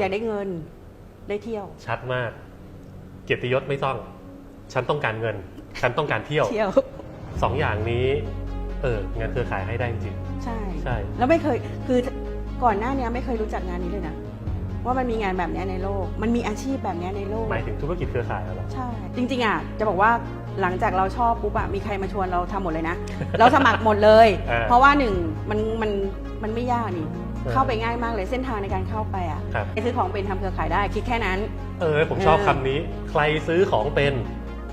อยากได้เงินได้เที่ยว ชัดมาก เกียรติยศไม่ต้อง ฉันต้องการเงิน ฉันต้องการเที่ยวเที่ยวสองอย่างนี้ เอองานเครือข่ายให้ได้จริงใช่ ใช่ แล้วไม่เคยคือก่อนหน้านี้ไม่เคยรู้จักงานนี้เลยนะว่ามันมีงานแบบนี้ในโลก มันมีอาชีพแบบนี้ในโลก หมายถึงธุรกิจเครือข่ายเหรอ ใช่ จริง ๆอะจะบอกว่าหลังจากเราชอบปุ๊บอะมีใครมาชวนเราทำหมดเลยนะ เราสมัครหมดเลยเออเพราะว่าหนึ่งมันมันมันไม่ยากนี่ เออเข้าไปง่ายมากเลยเส้นทางในการเข้าไปอะครับ ไปซื้อของเป็นทำเครือข่ายได้คิดแค่นั้น เออผมชอบเออคำนี้ ใครซื้อของเป็น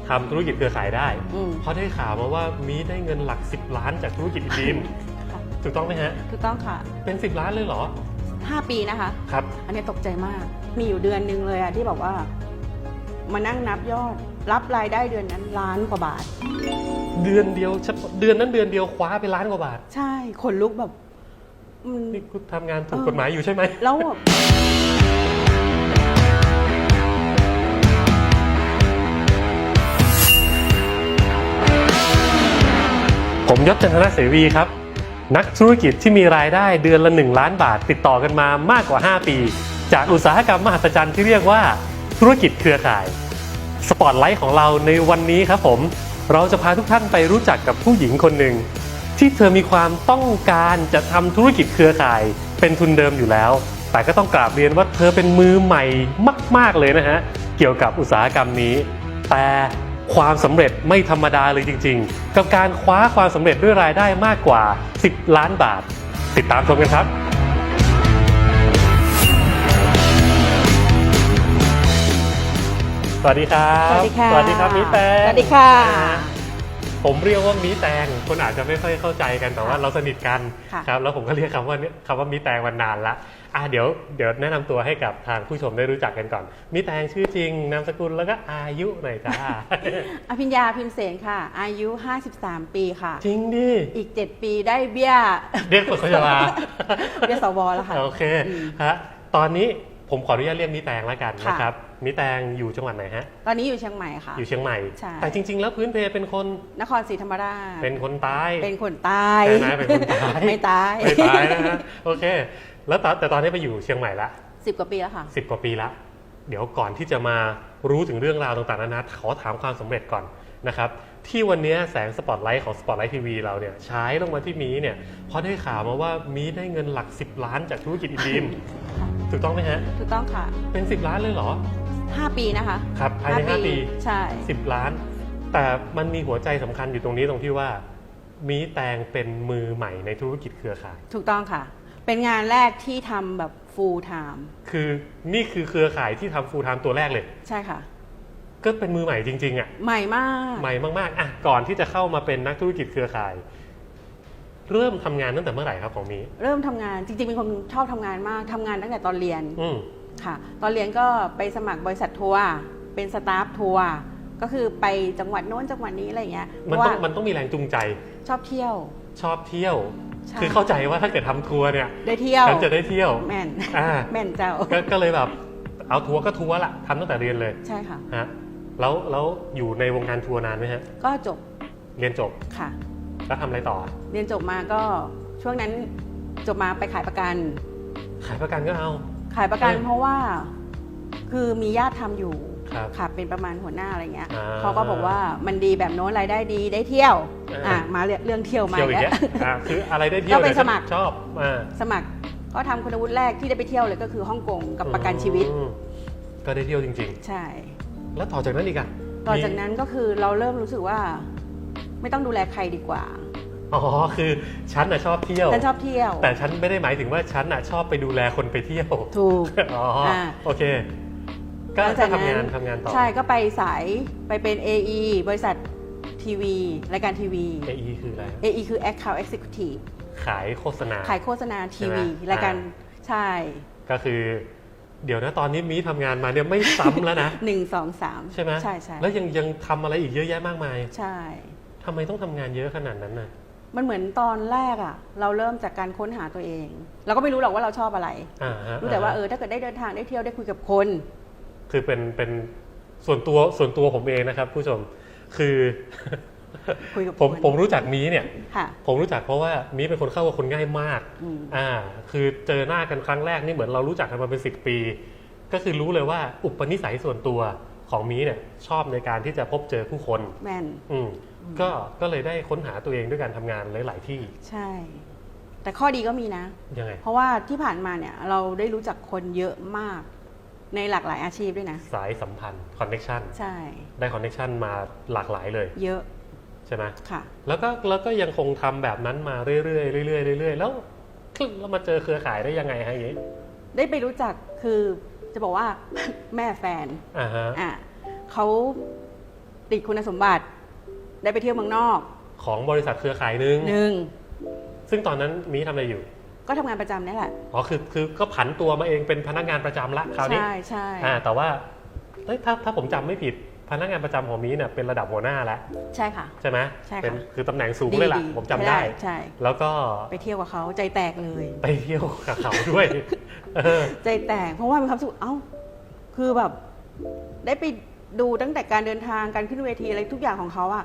ทำธุรกิจเครือข่ายได้ อืม เพราะได้ข่าวมาว่ามีได้เงินหลัก 10 ล้านจากธุรกิจอีดีมค่ะ ถูกต้องไหมฮะ ถูกต้องค่ะ เป็น 10 ล้านเลยเหรอ 5 ปีนะคะ ครับ อันนี้ตกใจมาก มีอยู่เดือนหนึ่งเลยอะที่บอกว่า มานั่งนับยอด รับรายได้เดือนนั้นล้านกว่าบาท เดือนเดียวเฉพาะเดือนนั้นเดือนเดียวคว้าไปล้านกว่าบาท ใช่ขนลุกแบบ มันนี่คุณทำงานถูกเออกฎหมายอยู่ใช่ไหม แล้วแบบผมยศจันทรเสวีครับ นักธุรกิจที่มีรายได้เดือนละ 1 ล้านบาท ติดต่อกันมามากกว่า 5 ปี จากอุตสาหกรรมมหัศจรรย์ที่เรียกว่าธุรกิจเครือข่าย สปอตไลท์ของเราในวันนี้ครับผม เราจะพาทุกท่านไปรู้จักกับผู้หญิงคนหนึ่ง ที่เธอมีความต้องการจะทำธุรกิจเครือข่ายเป็นทุนเดิมอยู่แล้ว แต่ก็ต้องกราบเรียนว่าเธอเป็นมือใหม่มาก ๆ เลยนะฮะ เกี่ยวกับอุตสาหกรรมนี้ แต่ความสำเร็จไม่ธรรมดาเลยจริง ๆ กับการคว้าความสำเร็จด้วยรายได้มากกว่า 10 ล้านบาท ติดตามชมกันครับสวัสดีครับ สวัสดีค่ะ สวัสดีครับมิแตงสวัสดีค่ะ ผมเรียกว่ามิแตงคนอาจจะไม่ค่อยเข้าใจกันแต่ว่าค่ะเราสนิทกันค่ะครับแล้วผมก็เรียกคำว่าเนี่ยคำว่ามิแตงมานานละอะเดี๋ยวเดี๋ยวแนะนำตัวให้กับทางผู้ชมได้รู้จักกันก่อนมิแตงชื่อจริงนามสกุลแล้วก็อายุหน่อยจ้าอภิญญาพิมเสนค่ะ อายุ 53 ปีค่ะ จริงดิ อีก 7 ปีได้เบี้ยเรียกคนเขาจะมาเบี้ยสวแล้วค่ะ โอเคอืมฮะตอนนี้ผมขออนุญาตเรียกมิแตงแล้วกันค่ะนะครับ มิแตงอยู่จังหวัดไหนฮะ ตอนนี้อยู่เชียงใหม่ค่ะ อยู่เชียงใหม่ ใช่ แต่จริง ๆ แล้วพื้นเพเป็นคน นครศรีธรรมราช เป็นคนใต้เป็นคนใต้ใช่ไหมเป็นคนใต้ไม่ตายไม่ตายนะฮะ โอเค แล้วตอนแต่ตอนนี้ไปอยู่เชียงใหม่ละสิบกว่าปีแล้วค่ะ สิบกว่าปีละ เดี๋ยวก่อนที่จะมารู้ถึงเรื่องราวต่างๆนานาขอถามความสำเร็จก่อนนะครับ ที่วันนี้แสงสปอตไลท์ของสปอตไลท์ทีวีเราเนี่ยใช้ลงมาที่มีเนี่ยเพราะได้ข่าวมาว่ามีได้เงินหลัก 10 ล้านจากธุรกิจอินดีมค่ะถูกต้องไหมฮะ ถูกต้องค่ะ เป็น 10 ล้านเลยเหรอ 5 ปีนะคะ ครับภายใน 5 ปี ใช่ 10 ล้าน แต่มันมีหัวใจสำคัญอยู่ตรงนี้ตรงที่ว่า มีแตงเป็นมือใหม่ในธุรกิจเครือข่าย ถูกต้องค่ะ เป็นงานแรกที่ทำแบบ full time คือนี่คือเครือข่ายที่ทำฟูลไทม์ตัวแรกเลย ใช่ค่ะ ก็เป็นมือใหม่จริงๆอะ ใหม่มาก ใหม่มากๆ อะ ก่อนที่จะเข้ามาเป็นนักธุรกิจเครือข่าย เริ่มทำงานตั้งแต่เมื่อไหร่ครับของมี เริ่มทำงานจริงๆเป็นคนชอบทำงานมากทำงานตั้งแต่ตอนเรียน อืม ค่ะ ตอนเรียนก็ไปสมัครบริษัททัวร์เป็นสตาฟทัวร์ก็คือไปจังหวัดโน้นจังหวัดนี้อะไรเงี้ยเพมันราะต้ว่าองมันต้องมีแรงจูงใจ ชอบเที่ยว ชอบเที่ยวใช่คือเข้าใจว่าถ้าเกิดทำทัวร์เนี่ยได้เที่ยวฉันจะได้เที่ยวแม่นอ่าแม่นเจ้าก็ก็เลยแบบเอาทัวร์ก็ทัวร์ละทำตั้งแต่เรียนเลย ใช่ค่ะฮะแล้วแล้วอยู่ในวงการทัวร์นานไหมฮะ ก็จบเรียนจบค่ะ แล้วทำอะไรต่อ เรียนจบมาก็ช่วงนั้นจบมาไปขายประกัน ขายประกันก็เอา ขายประกันเออเพราะว่า คือมีญาติทำอยู่ครับค่ะเป็นประมาณหัวหน้าอะไรเงี้ยอ่าเขาก็บอกว่ามันดีแบบโน้นรายได้ดีได้เที่ยวเอออ่อะมาเรื่องเรื่องเที่ยวมาเที่ยวอีกแล้แล้ววอ่าคืออะไรได้เที่ยวก็ไปเนี่ยสมัครชอบอ่าสมัครก็ทำคุณวุฒิแรกที่ได้ไปเที่ยวเลยก็คือฮ่องกงกับประกันชีวิตอืมก็ได้เที่ยวจริงใช่ๆแล้วต่อจากนั้นอีกอะต่อจากมีนั้นก็คือเราเริ่มรู้สึกว่า ไม่ต้องดูแลใครดีกว่า อ๋อคือฉันน่ะชอบเที่ยว ฉันชอบเที่ยว แต่ฉันไม่ได้หมายถึงว่าฉันน่ะชอบไปดูแลคนไปเที่ยว ถูก อ๋ออาโอเค ก็หลังก็จากทำงานนั้นทำงานต่อ ใช่ก็ไปสายไปเป็น AE บริษัททีวีรายการทีวี AE คืออะไร AE คือ Account Executive ขายโฆษณา ขายโฆษณาทีวี ใช่ไหม รายการอ่ใช่ก็คือ เดี๋ยวนะตอนนี้มีทำงานมาเนี่ยไม่ซ้ำแล้วนะ หนึ่งสองสามใช่ไหมใช่ใช่แล้วยังยังทำอะไรอีกเยอะแยะมากมายใช่ ทำไมต้องทำงานเยอะขนาดนั้นน่ะ มันเหมือนตอนแรกอะเราเริ่มจากการค้นหาตัวเอง เราก็ไม่รู้หรอกว่าเราชอบอะไร อ่าฮะรู้แต่ว่าเออ่ฮะอถ้าเกิดได้เดินทางได้เที่ยวได้คุยกับคน คือเป็นเป็นส่วนตัวส่วนตัวผมเองนะครับ ผู้ชมคือ คุยกับผมคนผมรู้จักมีเนี่ย ค่ะ ผมรู้จักเพราะว่ามีเป็นคนเข้ากับคนง่ายมาก อืม อ่า คือเจอหน้ากันครั้งแรกนี่เหมือนเรารู้จักกันมาเป็นสิปี ก็คือรู้เลยว่าอุปนิสัยส่วนตัว ของมีเนี่ยชอบในการที่จะพบเจอผู้คนแม่นอืมก็ก็เลยได้ค้นหาตัวเองด้วยการทำงานหลาย ๆ ที่ใช่ แต่ข้อดีก็มีนะ ยังไง เพราะว่าที่ผ่านมาเนี่ยเราได้รู้จักคนเยอะมากในหลากหลายอาชีพด้วยนะ สายสัมพันธ์คอนเน็ชันใช่ ได้คอนเน็ชันมาหลากหลายเลยเยอะใช่ไหมค่ะ แล้วก็แล้วก็ยังคงทำแบบนั้นมาเรื่อยๆเรื่อยๆเรื่อยๆแล้วแล้วมาเจอเครือข่ายได้ยังไงฮะอย่างนี้ได้ไปรู้จักคือ จะบอกว่าแม่แฟนอ่าฮะอะเขาติดคุณสมบัติ ได้ไปเที่ยวเมืองนอกของบริษัทเครือข่ายหนึ่งหนึ่งซึ่งตอนนั้นมีทำอะไรอยู่ ก็ทำงานประจำนี่แหละ อ๋อ คือ คือก็ผันตัวมาเองเป็นพนักงานประจำละคราวนี้ใช่ใช่ อ่า แต่ว่าเอ้ยถ้า ถ้าผมจำไม่ผิด พนักงานประจำของมีเนี่ยเป็นระดับหัวหน้าแล้วใช่ค่ะ ใช่ไหมใช่ค่ะเป็นคือตำแหน่งสูงเลยล่ะ ดีผมจำได้ ใช่ แล้วก็ไปเที่ยวกับเขาใจแตกเลย ไปเที่ยวกับเขาด้วยเออ ใจแตกเพราะว่ามีความสุขเอ้า คือแบบ ได้ไปดูตั้งแต่การเดินทางการขึ้นเวทีอะไรทุกอย่างของเขาอะ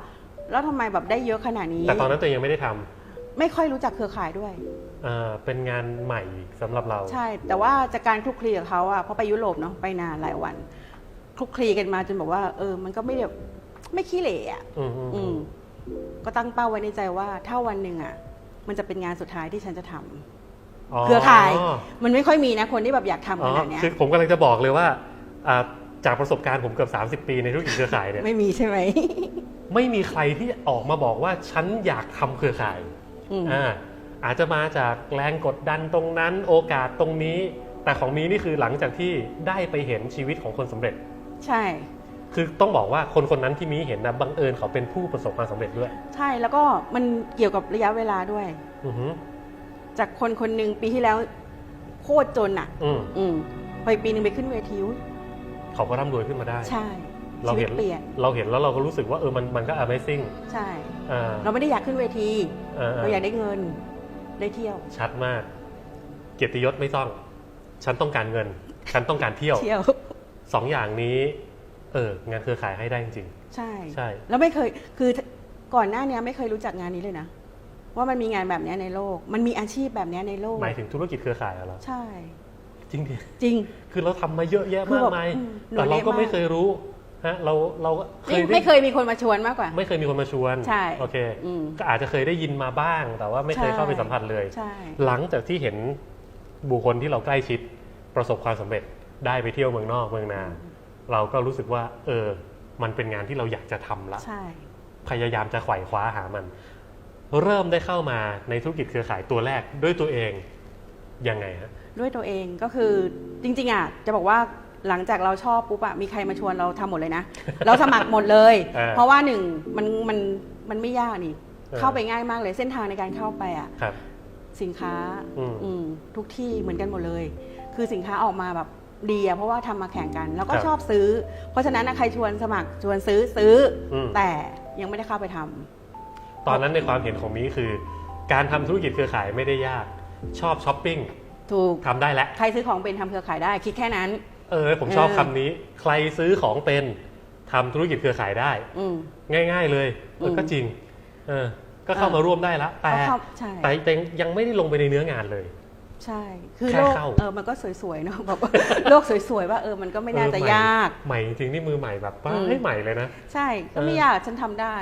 แล้วทำไมแบบได้เยอะขนาดนี้ แต่ตอนนั้นตัวเองยังไม่ได้ทำไม่ค่อยรู้จักเครือข่ายด้วยเอ่อเป็นงานใหม่สำหรับเรา ใช่ แต่ว่าจากการคลุกคลีกับเขาอะเพราะไปยุโรปเนาะไปนานหลายวันค ลุกคลีกันมาจนบอกว่า เออ มันก็ไม่แบบไม่ขี้เหร่อะอืมอืมอืมก็ตั้งเป้าไว้ในใจว่า ถ้าวันหนึ่งอะมันจะเป็นงานสุดท้ายที่ฉันจะทำเครือข่าย มันไม่ค่อยมีนะคนที่แบบอยากทำอ๋ขอนาดเนี้ยคือผมกำลังจะบอกเลยว่าอ่า จากประสบการณ์ผมเกือบ30 ปีในธุรกิจเครือข่ายเนี่ย ไม่มีใช่ไหม ไม่มีใครที่ออกมาบอกว่าฉันอยากทำเครือข่าย อืม อ่าอาจจะมาจากแรงกดดันตรงนั้นโอกาสตรงนี้ แต่ของมีนี่คือหลังจากที่ได้ไปเห็นชีวิตของคนสำเร็จ ใช่ คือต้องบอกว่าคนคนนั้นที่มีเห็นนะบังเอิญเขาเป็นผู้ประสบความสำเร็จด้วยใช่แล้วก็มันเกี่ยวกับระยะเวลาด้วย อือหือจากคนคนหนึ่งปีที่แล้วโคตรจนอะ อืมอืมพออีกปีหนึ่งไปขึ้นเวทีอุ๊ยเขาก็ร่ำรวยขึ้นมาได้ ใช่เราชีวิเห็ตน เปลี่ยนเราเห็นแล้วเราก็รู้สึกว่าเออมันมันก็ Amazing ใช่ อ่าเราไม่ได้อยากขึ้นเวที อ่าเราอยากได้เงินได้เที่ยว ชัดมาก เกียรติยศไม่ต้อง ฉันต้องการเงิน ฉันต้องการเที่ยว เที่ยว สองอย่างนี้เอองานเครือข่ายให้ได้จริง ใช่ ใช่ แล้วไม่เคยคือก่อนหน้านี้ไม่เคยรู้จักงานนี้เลยนะ ว่ามันมีงานแบบนี้ในโลก มันมีอาชีพแบบนี้ในโลก หมายถึงธุรกิจเครือข่ายเหรอใช่ จริงดิจริง คือเราทำมาเยอะแยะคือมากแบบมายอืมแต่เราก็หนูเละมาก ไม่เคยรู้ฮะเราเราก็เคไม่ยได้ไม่เคยมีคนมาชวนมากกว่า ไม่เคยมีคนมาชวนใช่โอเค อืมก็อาจจะเคยได้ยินมาบ้าง แต่ว่าไม่เคยใช่ เข้าไปสัมผัสเลย ใช่ หลังจากที่เห็นบุคคลที่เราใกล้ชิดประสบความสำเร็จ ได้ไปเที่ยวเมืองนอกเมืองนา เราก็รู้สึกว่า เออ มันเป็นงานที่เราอยากจะทำละใช่พยายามจะไขว่คว้าหามัน เริ่มได้เข้ามาในธุรกิจเครือข่ายตัวแรกด้วยตัวเองยังไงฮะด้วยตัวเองก็คือจริงๆอะจะบอกว่าหลังจากเราชอบปุ๊บอะมีใครมาชวนเราทำหมดเลยนะ เราสมัครหมดเลยเออเพราะว่าหนึ่งมันมันมันไม่ยากนี่เออเข้าไปง่ายมากเลยเส้นทางในการเข้าไปอะครับสินค้าอืมอืมทุกที่เหมือนกันหมดเลย คือสินค้าออกมาแบบ ดีอะเพราะว่าทำมาแข่งกัน แล้วก็ครับชอบซื้อ เพราะฉะนั้นนะใครชวนสมัครชวนซื้อซื้ออมแต่ยังไม่ได้เข้าไปทำตอนนั้นในความเห็นของมีคือ การทำธุรกิจเครือข่ายไม่ได้ยาก ชอบช้อปปิ้งถูกทำได้แล้วใครซื้อของเป็นทำเครือข่ายได้คิดแค่นั้น เออผมชอบเออคำนี้ ใครซื้อของเป็นทำธุรกิจเครือข่ายได้อืมง่าย ๆเลยเอออืมก็จริง เออ ก็เข้าเออมาร่วมได้ละแต่ก็เข้าใช่แต่ยังไม่ได้ลงไปในเนื้องานเลย ใช่ คือแค่โลกเข้า เออมันก็สวยๆเนาะแบบว่าโลกสวยๆ ว่าเออมันก็ไม่น่าเออจะใหม่ยาก ใหม่จริงๆนี่มือใหม่แบบว่าอืม ให้ใหม่เลยนะ ใช่ก็ไม่เออ ยากฉันทำได้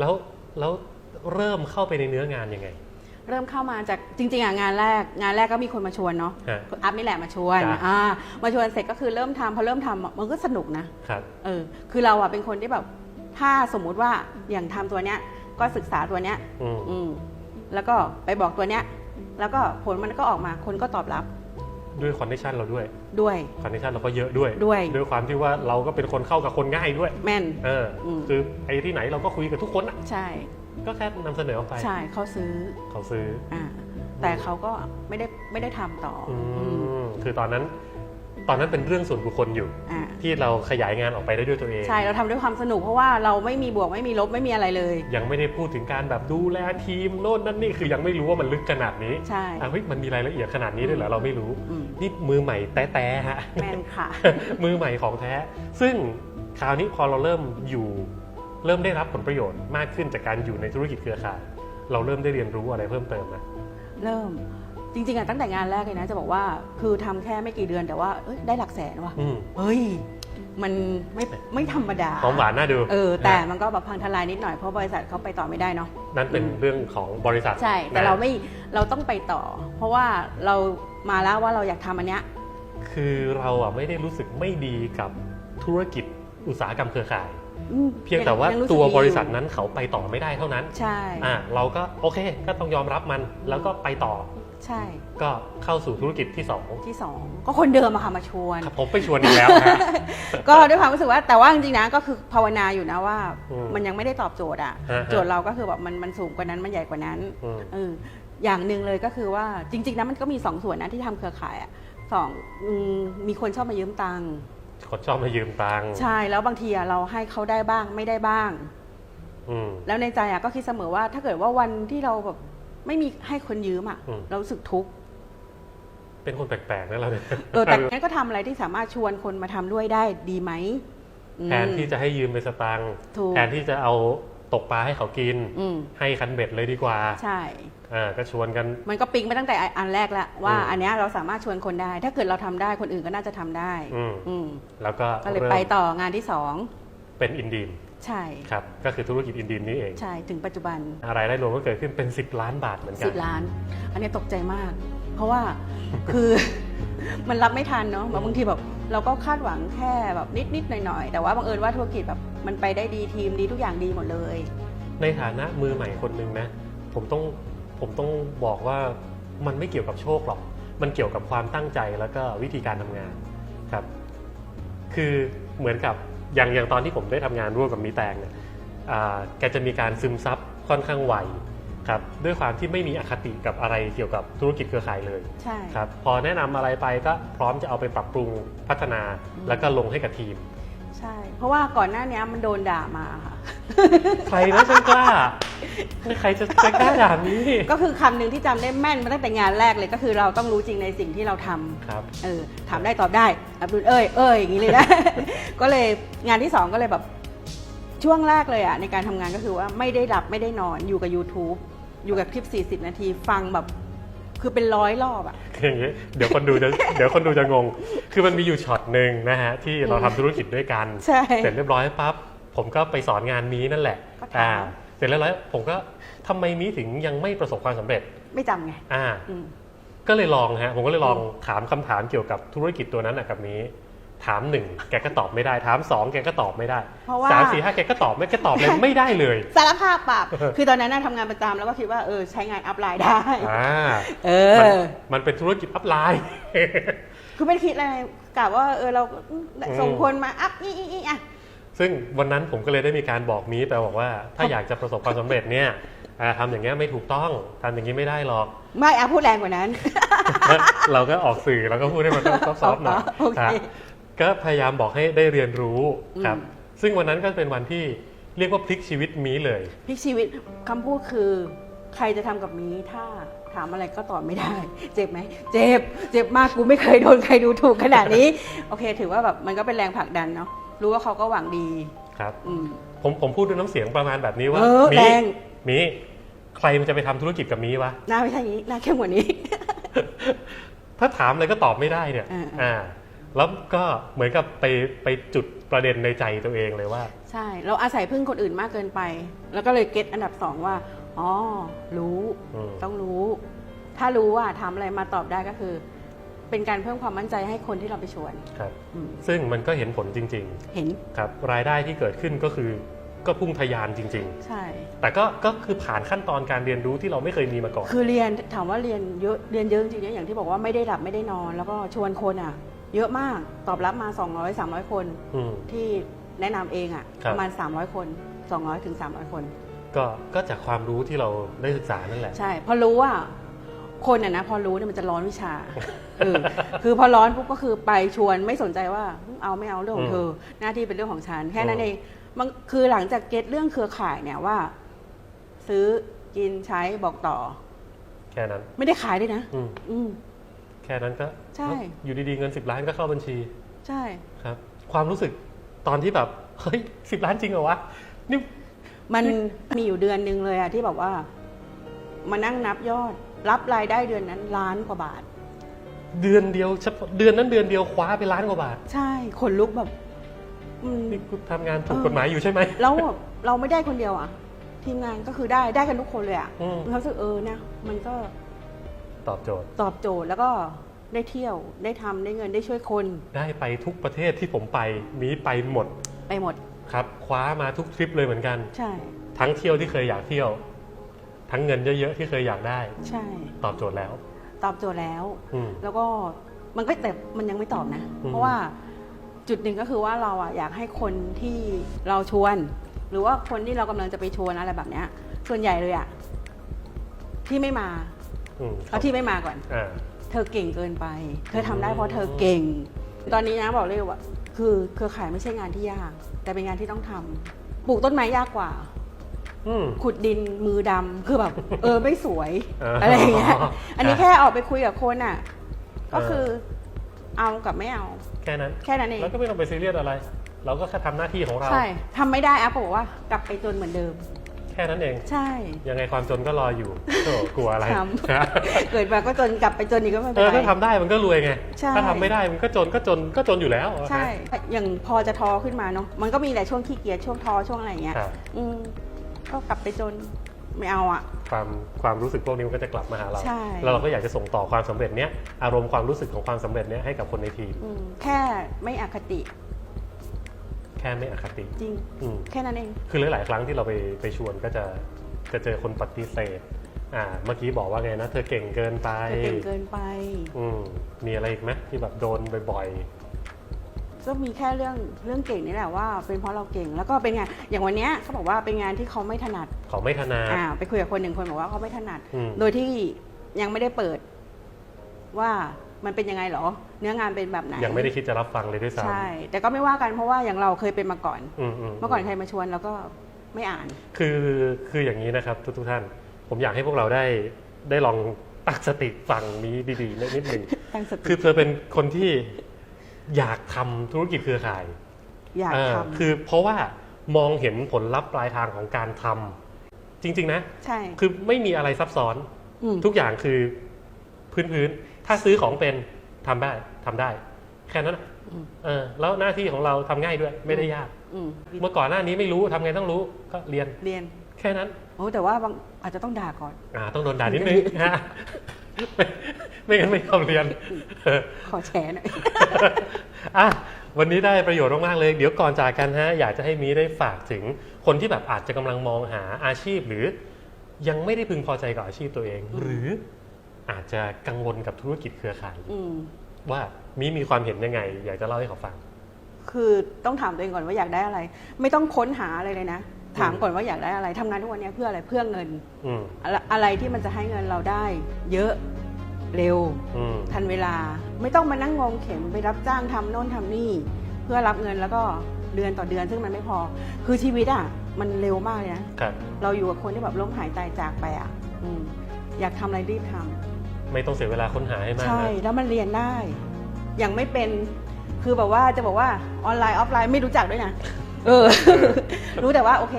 แล้วแล้วเริ่มเข้าไปในเนื้องานยังไง เริ่มเข้ามาจากจริงๆอะงานแรกงานแรกก็มีคนมาชวนเนาะฮะอัพนี่แหละมาชวนจ้ะ อ่ามาชวนเสร็จก็คือเริ่มทำพอเริ่มทำอะมันก็สนุกนะ ครับ เออคือเราอะเป็นคนที่แบบถ้าสมมุติว่าอย่างทำตัวเนี้ยก็ศึกษาตัวเนี้ยอืมอืมแล้วก็ไปบอกตัวเนี้ย แล้วก็ผลมันก็ออกมาคนก็ตอบรับด้วยคอนเนคชันเราด้วยด้วยคอนเนคชันเราก็เยอะด้วยด้วย ด้วยความที่ว่าเราก็เป็นคนเข้ากับคนง่ายด้วย แม่นเอออมคือไอ้ที่ไหนเราก็คุยกับทุกคนอะใช่ ก็แค่นำเสนอออกไปใช่เขาซื้อเขาซื้ออ่าแต่เขาก็ไม่ได้ไม่ได้ทำต่ออืออืมมคือตอนนั้น ตอนนั้นเป็นเรื่องส่วนบุคคลอยู่ อ่าที่เราขยายงานออกไปได้ด้วยตัวเอง ใช่เราทำด้วยความสนุกเพราะว่าเราไม่มีบวกไม่มีลบไม่มีอะไรเลย ยังไม่ได้พูดถึงการแบบดูแลทีมโน่นนั่นนี่คือยังไม่รู้ว่ามันลึกขนาดนี้ใช่ อะเฮ้ยมันมีรายละเอียดขนาดนี้ด้วยเหรอเราไม่รู้ อืมนี่มือใหม่แต้ๆฮะ แมนค่ะ มือใหม่ของแท้ ซึ่งคราวนี้พอเราเริ่มอยู่ เริ่มได้รับผลประโยชน์มากขึ้นจากการอยู่ในธุรกิจเครือข่าย เราเริ่มได้เรียนรู้อะไรเพิ่มเติมนะ เริ่ม จริงๆอะตั้งแต่งานแรกเลยนะจะบอกว่าคือทำแค่ไม่กี่เดือนแต่ว่าเอ้ยได้หลักแสนว่ะอืมเฮ้ย มันไม่ไม่ธรรมดาหอมหวานน่าดูเออแต่นะมันก็แบบพังทลายนิดหน่อยเพราะบริษัทเขาไปต่อไม่ได้เนาะ นั่นเป็นเรื่องของบริษัทใช่ แต่นะเราไม่เราต้องไปต่อ เพราะว่าเรามาแล้วว่าเราอยากทำอันเนี้ย คือเราอะไม่ได้รู้สึกไม่ดีกับธุรกิจอุตสาหกรรมเครือข่าย อืมเพียงแต่ว่ายัรู้สึกตัวดีอยู่บริษัทนั้นเขาไปต่อไม่ได้เท่านั้น ใช่ อ่าเราก็โอเค ก็ต้องยอมรับมันแล้วก็ไปต่อ ใช่ ก็เข้าสู่ธุรกิจที่สองที่สองก็คนเดิมอะค่ะมาชวนครับผมไปชวนอีกแล้วฮะ ก็ด้วยความรู้สึกว่าแต่ว่าจริงๆนะก็คือภาวนาอยู่นะว่า อืมมันยังไม่ได้ตอบโจทย์อะฮะโจทย์เราก็คือแบบมันมันสูงกว่านั้นมันใหญ่กว่านั้นอืม เอออย่างหนึ่งเลยก็คือว่าจริงๆนะมันก็มีสองส่วนนะที่ทำเครือข่ายอะสองอืมมีคนชอบมายืมตังค์เขาชอบมายืมตังค์ใช่แล้วบางทีอะเราให้เขาได้บ้างไม่ได้บ้าง อืม แล้วในใจอะก็คิดเสมอว่าถ้าเกิดว่าวันที่เราแบบ ไม่มีให้คนยืมอะอืม เรารู้สึกทุกข์เป็นคนแปลกๆนะเราเนี่ย เออแต่งั้นก็ทำอะไรที่สามารถชวนคนมาทำด้วยได้ดีไหมอืม แทนที่จะให้ยืมเป็นสตังค์ถูก แทนที่จะเอาตกปลาให้เขากิน อืมให้คันเบ็ดเลยดีกว่าใช่ อ่าก็ชวนกัน มันก็ปิ๊งมาตั้งแต่อันแรกแล้วว่าอืม อันเนี้ยเราสามารถชวนคนได้ ถ้าเกิดเราทำได้คนอื่นก็น่าจะทำได้ อืมอืมแล้วก็ก็เลยริ่มไปต่องานที่สองเป็นอินดีม ใช่ครับก็คือธุรกิจอินดีมนี่เองใช่ถึงปัจจุบันรายได้รวมก็เกิดขึ้นเป็น 10 ล้านบาทเหมือนกัสิบล้าน อันนี้ตกใจมาก เพราะว่าคือมันรับไม่ทันเนาะบางทีแบบเราก็คาดหวังแค่แบบนิดๆหน่อยๆ แต่ว่าบังเอิญว่าธุรกิจแบบมันไปได้ดีทีมดีทุกอย่างดีหมดเลย ในฐานะมือใหม่คนหนึ่งนะผมต้องผมต้องบอกว่ามันไม่เกี่ยวกับโชคหรอก มันเกี่ยวกับความตั้งใจแล้วก็วิธีการทำงานครับ คือเหมือนกับ อย่างอย่างตอนที่ผมได้ทำงานร่วมกับมีแตงเนี่ยอ่าแกจะมีการซึมซับค่อนข้างไวครับด้วยความที่ไม่มีอคติกับอะไรเกี่ยวกับธุรกิจเครือข่ายเลยใช่ครับพอแนะนำอะไรไปก็พร้อมจะเอาไปปรับปรุงพัฒนาแล้วก็ลงให้กับทีมใช่ เพราะว่าก่อนหน้านี้มันโดนด่ามาค่ะ ใครนะช่างกล้าใครจะจะกล้าด่านี้ ก็คือคำหนึ่งที่จำได้แม่นมาตั้งแต่งานแรกเลยก็คือเราต้องรู้จริงในสิ่งที่เราทำครับ เออถามได้ตอบได้อับดุลเอ้ยเอ้ยอย่างนี้เลยนะ ก็เลยงานที่สองก็เลยแบบช่วงแรกเลยอะในการทำงานก็คือว่าไม่ได้หลับไม่ได้นอนอยู่กับ YouTube อยู่กับคลิป 40 นาทีฟังแบบ คือเป็นร้อยรอบอะ คืออย่างนี้เดี๋ยวคนดูจะ เดี๋ยวคนดูจะงง คือมันมีอยู่ช็อตหนึ่งนะฮะที่เราทำธุรกิจด้วยกัน ใช่เสร็จเรียบร้อยปั๊บผมก็ไปสอนงานมีนั่นแหละก็ถาม อ่าเสร็จเรียบร้อยผมก็ทำไมมีถึงยังไม่ประสบความสำเร็จไม่จำไงอ่า อืม ก็เลยลองฮะผมก็เลยลองถามคำถามเกี่ยวกับธุรกิจตัวนั้นนะกับมี ถามหนึ่งแกก็ตอบไม่ได้ ถามสองแกก็ตอบไม่ได้เพราะว่า สามสี่ห้าแกก็ตอบไม่แกตอบเลยไม่ได้เลยสารภาพปรับคือตอนนั้นน่ะทำงานประจำแล้วก็คิดว่าเออใช้งานอัพไลน์ได้ อ่าเอมันอ มันเป็นธุรกิจอัพไลน์ คือไม่ได้คิดอะไรกะว่าเออเราส่งคนมาอัพอีอีอีอะ ซึ่งวันนั้นผมก็เลยได้มีการบอกมีไปบอกว่า ถ้าอยากจะประสบความสำเร็จเนี่ยอ่าทำอย่างเงี้ยไม่ถูกต้องทำอย่างนี้ไม่ได้หรอก ไม่อะพูดแรงกว่านั้น เราก็ออกสื่อเราก็พูดให้มันซอฟต์ๆหน่อยโอเค ครับ ก็พยายามบอกให้ได้เรียนรู้ครับอืมซึ่งวันนั้นก็เป็นวันที่เรียกว่าพลิกชีวิตมีเลย พลิกชีวิตคำพูดคือ ใครจะทำกับมีถ้าถามอะไรก็ตอบไม่ได้ เจ็บไหม เจ็บ เจ็บมากกูไม่เคยโดนใครดูถูกขนาดนี้ โอเค ถือว่าแบบมันก็เป็นแรงผลักดันเนาะรู้ว่าเขาก็หวังดีครับอืมผมผมพูดด้วยน้ำเสียงประมาณแบบนี้ว่าเออมีแรงมีใครมันจะไปทำธุรกิจกับมีวะหน้าไม่ใช่อย่างนี้หน้าเข้มกว่านี้ ถ้าถามอะไรก็ตอบไม่ได้เนี่ย อ่าอ่า แล้วก็เหมือนกับไปไปจุดประเด็นในใจตัวเองเลยว่า ใช่ เราอาศัยพึ่งคนอื่นมากเกินไป แล้วก็เลยเก็ตอันดับสองว่า อ๋อ รู้อืม ต้องรู้ ถ้ารู้ว่าถามอะไรมาตอบได้ก็คือ เป็นการเพิ่มความมั่นใจให้คนที่เราไปชวนครับ อืมซึ่งมันก็เห็นผลจริง เห็นๆ ครับ รายได้ที่เกิดขึ้นก็คือก็พุ่งทะยานจริง ใช่ ๆ แต่ก็ก็คือผ่านขั้นตอนการเรียนรู้ที่เราไม่เคยมีมาก่อน คือเรียนถามว่าเรียนเยอะเรียนเยอะจริงๆอย่างที่บอกว่าไม่ได้หลับไม่ได้นอน แล้วก็ชวนคนอะ เยอะมากตอบรับมา 200 300 คนอืม ที่แนะนำเองอะครับ ประมาณ 300 คน 200ถึง300 คน ก็ก็จากความรู้ที่เราได้ศึกษานั่นแหละ ใช่ พอรู้ว่าคนอะนะ พอรู้เนี่ยมันจะร้อนวิชาเออคือพอร้อนปุ๊บก็คือไปชวนไม่สนใจว่าเอาไม่เอาเรื่องของเธอ หน้าที่เป็นเรื่องของฉันแค่นั้นอืม เองมันคือหลังจากเก็ตเรื่องเครือข่ายเนี่ยว่า ซื้อกินใช้บอกต่อ แค่นั้น ไม่ได้ขายด้วยนะ อืมอืม แค่นั้นก็ ใช่ อยู่ดีๆเงิน 10 ล้านก็เข้าบัญชี ใช่ครับ ความรู้สึกตอนที่แบบเฮ้ยสิล้านจริงเหรอวะนี่มันมีอยู่เดือนหนึ่งเลยอะที่แบบว่า มานั่งนับยอด รับรายได้เดือนนั้นล้านกว่าบาท เดือนเดียวเฉพาะเดือนนั้นเดือนเดียวคว้าไปล้านกว่าบาท ใช่ขนลุกแบบอืมนี่คุณทำงานถูกเออกฎหมายอยู่ใช่ไหมแล้วแบบเราไม่ได้คนเดียวอะทีมงานก็คือได้ได้กันทุกคนเลยอะอืมเขาสึกเออนะมันก็ตอบโจทย์ ตอบโจทย์แล้วก็ ได้เที่ยวได้ทำได้เงินได้ช่วยคน ได้ไปทุกประเทศที่ผมไปมีไปหมดไปหมด ครับคว้ามาทุกทริปเลยเหมือนกัน ใช่ ทั้งเที่ยวที่เคยอยากเที่ยว ทั้งเงินเยอะๆที่เคยอยากได้ ใช่ ตอบโจทย์แล้ว ตอบโจทย์แล้ว อืม แล้วก็มันก็แต่มันยังไม่ตอบนะ อืม เพราะว่าจุดหนึ่งก็คือว่าเราอะอยากให้คนที่เราชวน หรือว่าคนที่เรากำลังจะไปชวนอะไรแบบเนี้ยส่วนใหญ่เลยอะที่ไม่มาอืมเอาที่ไม่มาก่อน อ่า เธอเก่งเกินไป เธอทำได้เพราะเธอเก่ง ตอนนี้นะบอกเลยว่า คือเครือข่ายไม่ใช่งานที่ยาก แต่เป็นงานที่ต้องทำปลูกต้นไม้ยากกว่าอืมขุดดินมือดำคือแบบ เออไม่สวยเออออะไรอย่างเงี้ยอันนี้ครับแค่ออกไปคุยกับคนอะ ก็เออคือเอากับไม่เอา แค่นั้น แค่นั้นเองแล้วก็ไม่ต้องไปซีเรียสอะไร เราก็แค่ทำหน้าที่ของเราใช่ทำไม่ได้แอปบอกว่ากลับไปจนเหมือนเดิม แค่นั้นเอง ใช่ ยังไงความจนก็รออยู่โธ่กลัวอะไรทำเกิดมาก็จนกลับไปจนอีกก็ไม่เอเป็นอไร ถ้าทำได้มันก็รวยไง ใช่ ถ้าทำไม่ได้มันก็จนก็จนก็จนอยู่แล้วใช่ อย่างพอจะท้อขึ้นมาเนาะ มันก็มีแต่ช่วงขี้เกียจช่วงท้อช่วงอะไรอย่างเงี้ย ครับ อืมก็กลับไปจนไม่เอาอะ ความความรู้สึกพวกนี้มันก็จะกลับมาหาเรา ใช่ แล้วเราก็อยากจะส่งต่อความสำเร็จเนี้ยอารมณ์ความรู้สึกของความสำเร็จเนี้ยให้กับคนในทีม อืมแค่ไม่อคติแค่ไม่อคติจริง อืม แค่นั้นเอง คือหลาย ๆ ครั้งที่เราไปไปชวนก็จะจะเจอคนปฏิเสธ อ่า เมื่อกี้บอกว่าไงนะ เธอเก่งเกินไป เธอเก่งเกินไป อืม มีอะไรอีกไหมที่แบบโดนบ่อยก็มีแค่เรื่องเรื่องเก่งนี่แหละว่า เป็นเพราะเราเก่งแล้วก็เป็นไงานอย่างวันเนี้ยเขาบอกว่าเป็นงานที่เขาไม่ถนัดๆ เขาไม่ถนัด อ่าไปคุยกับคนหนึ่งคนบอกว่าเขาไม่ถนัด อืม โดยที่ยังไม่ได้เปิดว่า มันเป็นยังไงเหรอ เนื้องานเป็นแบบไหนยังไม่ได้คิดจะรับฟังเลยด้วยซ้ำใช่ แต่ก็ไม่ว่ากันเพราะว่าอย่างเราเคยเป็นมาก่อนอืมอืมเมื่อก่อนใครมาชวนเราก็ไม่อ่าน คือคืออย่างนี้นะครับทุกทุกๆท่าน ผมอยากให้พวกเราได้ได้ลองตั้งสติฟังนี้ดีๆนิดหนึ่งตั้งสติคือเธอเป็นคนที่อยากทำธุรกิจเครือข่าย อยากเออทคือเพราะว่ามองเห็นผลลัพธ์ปลายทางของการทำจริง ๆ นะำใช่ คือไม่มีอะไรซับซ้อนอืมทุกอย่างคือพื้นๆ ถ้าซื้อของเป็นทำได้ทำได้ แค่นั้นน่ะอืมเออแล้วหน้าที่ของเราทำง่ายด้วยไม่ได้ยากอืมเมื่อก่อนหน้านี้ไม่รู้ทำไงต้องรู้ก็เรียนเรียน แค่นั้นโอ้แต่ว่าบางอาจจะต้องด่าก่อนอ่าต้องโดนด่านิดนึงฮะไม่ไม่งั้นไม่ยอมเรียนเออขอแชร์หน่อยอะวันนี้ได้ประโยชน์มากๆเลย เดี๋ยวก่อนจากกันฮะ อยากจะให้มีได้ฝากถึงคนที่แบบอาจจะกำลังมองหาอาชีพหรือยังไม่ได้พึงพอใจกับอาชีพตัวเอง หรือ อาจจะกังวลกับธุรกิจเครือข่าย อืม ว่ามีมีความเห็นยังไง อยากจะเล่าให้เขาฟัง คือต้องถามตัวเองก่อนว่าอยากได้อะไร ไม่ต้องค้นหาอะไรเลยนะ ถามก่อนว่าอยากได้อะไรทำงานทุกวันนี้เพื่ออะไรเพื่อเงินอืมอะไรอะไรที่มันจะให้เงินเราได้ เยอะเร็ว อืมทันเวลาไม่ต้องมานั่งงงเข็มไปรับจ้างทำโน่นทำนี่ เพื่อรับเงินแล้วก็เดือนต่อเดือนซึ่งมันไม่พอ คือชีวิตอะ มันเร็วมากเลยนะครับ เราอยู่กับคนที่แบบล้มหายตายจากไปอะอืมอยากทำอะไรรีบทำ ไม่ต้องเสียเวลาค้นหาให้มากใช่ นะแล้วมันเรียนได้ อย่างไม่เป็น คือแบบว่าจะบอกว่าออนไลน์ออฟไลน์ไม่รู้จักด้วยนะ เออ รู้แต่ว่าโอเค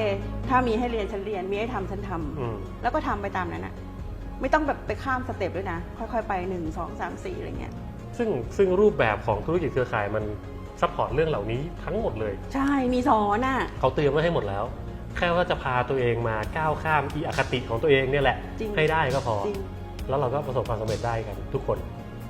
ถ้ามีให้เรียนฉันเรียน มีให้ทำฉันทำ อืม แล้วก็ทำไปตามนั้นอะไม่ต้องแบบไปข้ามสเต็ปด้วยนะ ค่อยๆไปหนึ่งสองสามสี่อะไรเงี้ย ซึ่งซึ่งรูปแบบของธุรกิจเครือข่ายมันซัพพอร์ตเรื่องเหล่านี้ทั้งหมดเลย ใช่ มีสอนอะเขาเตรียมไว้ให้หมดแล้ว แค่ว่าจะพาตัวเองมาก้าวข้ามอีอคติของตัวเองเนี่ยแหละ จริงให้ได้ก็พอ จริง แล้วเราก็ประสบความสำเร็จได้กันทุกคน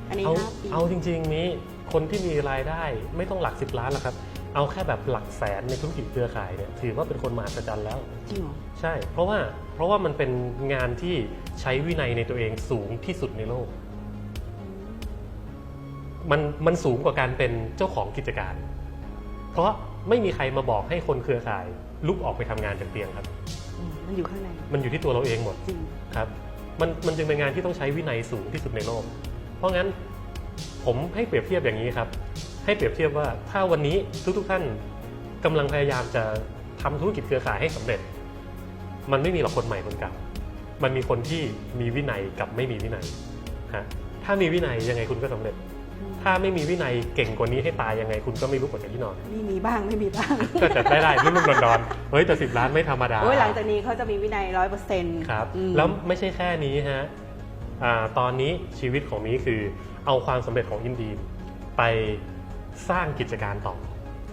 อันนี้เอาห้าปีเอาจริงๆนี้คนที่มีรายได้ไม่ต้องหลักสิบล้านหรอกครับ เอาแค่แบบหลักแสนในธุรกิจเครือข่ายเนี่ยถือว่าเป็นคนมหัศจรรย์แล้ว จริงเหรอใช่ เพราะว่าเพราะว่ามันเป็นงานที่ใช้วินัยในตัวเองสูงที่สุดในโลก มันมันสูงกว่าการเป็นเจ้าของกิจการ เพราะไม่มีใครมาบอกให้คนเครือข่ายลุกออกไปทำงานจากเตียงครับ อืมมันอยู่ข้างในมันอยู่ที่ตัวเราเองหมดจริง ครับ มันมันจึงเป็นงานที่ต้องใช้วินัยสูงที่สุดในโลก เพราะงั้นผมให้เปรียบเทียบอย่างนี้ครับ ให้เปรียบเทียบว่าถ้าวันนี้ทุกๆท่านกำลังพยายามจะทำธุรกิจเครือข่ายให้สำเร็จ มันไม่มีหรอกคนใหม่คนเก่า มันมีคนที่มีวินัยกับไม่มีวินัยฮะถ้ามีวินัยยังไงคุณก็สำเร็จ ถ้าไม่มีวินัยเก่งกว่านี้ให้ตายยังไง คุณก็ไม่ลุกออกจากที่นอนนี่มีบ้างไม่มีบ้าง ก็จะได้ได้รุ่นๆดอนๆเฮ้ยแต่สิบล้านไม่ธรรมดาโอ้ยหลังจากนี้เขาจะมีวินัยร้อยเปอร์เซ็นต์ครับแล้วไม่ใช่แค่นี้ฮะอ่าตอนนี้ชีวิตของนี้คือเอาความสำเร็จของอินดีนไปสร้างกิจการต่อ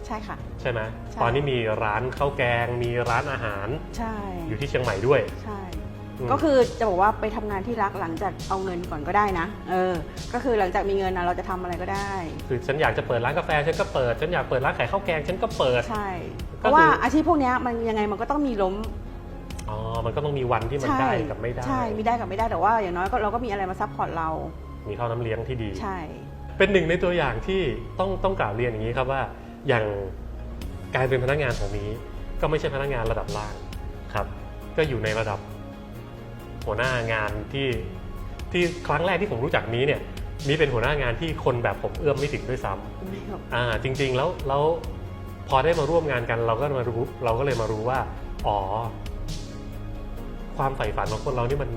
ใช่ค่ะ ใช่ไหมใช่ตอนนี้มีร้านข้าวแกงมีร้านอาหารใช่อยู่ที่เชียงใหม่ด้วยใช่อืม ก็คือจะบอกว่าไปทำงานที่รักหลังจากเอาเงินก่อนก็ได้นะ เออ ก็คือหลังจากมีเงินนะเราจะทำอะไรก็ได้ คือฉันอยากจะเปิดร้านกาแฟฉันก็เปิด ฉันอยากเปิดร้านขายข้าวแกงฉันก็เปิด ใช่ เพก็คือราะว่าอาชีพพวกเนี้ยมันยังไงมันก็ต้องมีล้ม อ๋อ มันก็ต้องมีวันที่มันใช่ได้กับไม่ได้ ใช่ มีได้กับไม่ได้แต่ว่าอย่างน้อยก็เราก็มีอะไรมาซัพพอร์ตเรา มีท่อน้ำเลี้ยงที่ดี ใช่ เป็นหนึ่งในตัวอย่างที่ต้องต้องกล่าวเรียนอย่างนี้ครับว่า อย่างการเป็นพนักงานของนี้ ก็ไม่ใช่พนักงานระดับล่างครับ ก็อยู่ในระดับ หัวหน้างานที่ที่ครั้งแรกที่ผมรู้จักนี้เนี่ยมีเป็นหัวหน้างานที่คนแบบผมเอื้อมไม่ถึงด้วยซ้ำอ่าจริง ๆ แล้วแล้วพอได้มาร่วมงานกันเราก็มารู้เราก็เลยมารู้ว่า อ๋อ ความใฝ่ฝันของคนเรานี่มัน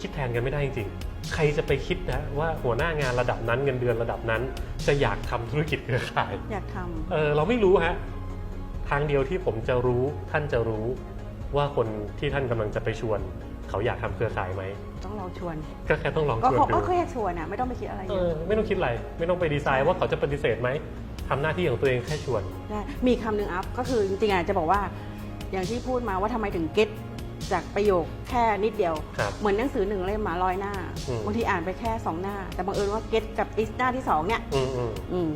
คิดแทนกันไม่ได้จริงๆ ใครจะไปคิดนะว่าหัวหน้างานระดับนั้นเงินเดือนระดับนั้น จะอยากทำธุรกิจเครือข่าย อยากทำเออเราไม่รู้ฮะทางเดียวที่ผมจะรู้ท่านจะรู้ ว่าคนที่ท่านกำลังจะไปชวน เขาอยากทำเครือข่ายไหม ต้องลองชวน ก็แค่ต้องลองก็ชวนเขาดูก็แค่ชวนอะไม่ต้องไปคิดอะไรเอเยออะไม่ต้องคิดอะไร ไม่ต้องไปดีไซน์ว่าเขาจะปฏิเสธไหมทำหน้าที่ของตัวเองแค่ชวน ได้มีคำหนึ่งอัพก็คือจริงๆอะจะบอกว่า อย่างที่พูดมาว่าทำไมถึงเก็ตจากประโยคแค่นิดเดียว ครับเหมือนหนังสือหนึ่งเล่มมาร้อยหน้าอืม บางทีอ่านไปแค่สองหน้า แต่บังเอิญว่าเก็ตกับอีหน้าที่สองเนี่ย อืมอืมอืม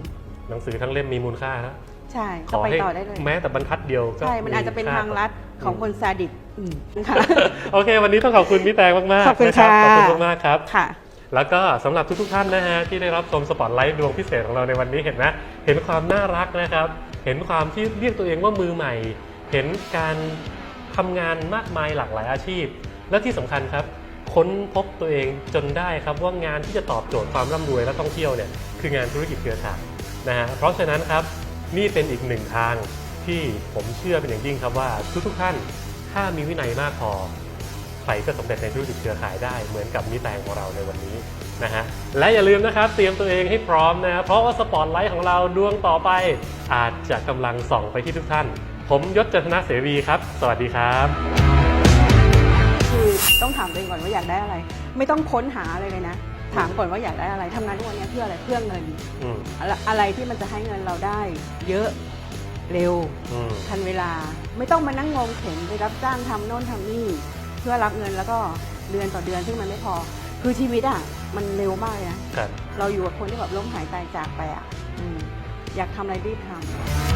หนังสือทั้งเล่มมีมูลค่านะใช่ขก็อไปให้ต่อได้เลย แม้แต่บรรทัดเดียวก็ใช่ มันอาจจะเป็นทางลัด ของคนซาดิสอืมค่ะ โอเค วันนี้ต้องขอบคุณพี่แตงมากๆขอบคุณนะรัค่ะขอบคุณมากๆครับ ค่ะ แล้วก็สำหรับทุกๆท่านนะฮะที่ได้รับชมสปอตไลท์ดวงพิเศษของเราในวันนี้เห็นไหมเห็นความน่ารักนะครับ เห็นความที่เรียกตัวเองว่ามือใหม่ เห็นการทำงานมากมายหลากหลายอาชีพ และที่สำคัญครับ ค้นพบตัวเองจนได้ครับว่างานที่จะตอบโจทย์ความร่ำรวยและท่องเที่ยวเนี่ยคืองานธุรกิจเครือข่ายนะฮะเพราะฉะนั้นครับนี่เป็นอีกหนึ่งทาง ที่ผมเชื่อเป็นอย่างยิ่งครับว่าทุกๆท่านถ้ามีวินัยมากพอใครก็สำเร็จในธุรกิจเครือข่ายได้เหมือนกับมิแตงของเราในวันนี้นะฮะและอย่าลืมนะครับเตรียมตัวเองให้พร้อมนะครับเพราะว่าสปอตไลท์ของเราดวงต่อไป อาจจะกำลังส่องไปที่ทุกท่าน ผมยศจันทนาเสวีครับ สวัสดีครับคือต้องถามตัวเองก่อนว่าอยากได้อะไร ไม่ต้องค้นหาอะไรเลยนะ ถามก่อนว่าอยากได้อะไรทำงานทุกวันนี้เพื่ออะไรเพื่อเงินอืมอะไรอะไรที่มันจะให้เงินเราได้ เยอะ เร็วอืมทันเวลา ไม่ต้องมานั่งงงเข็นไปรับจ้างทำโน่นทำนี่ เพื่อรับเงินแล้วก็เดือนต่อเดือนซึ่งมันไม่พอ คือชีวิตอะมันเร็วมากเลยนะครับ เราอยู่กับคนที่แบบล้มหายตายจากไปอะอืมอยากทำอะไรรีบทำ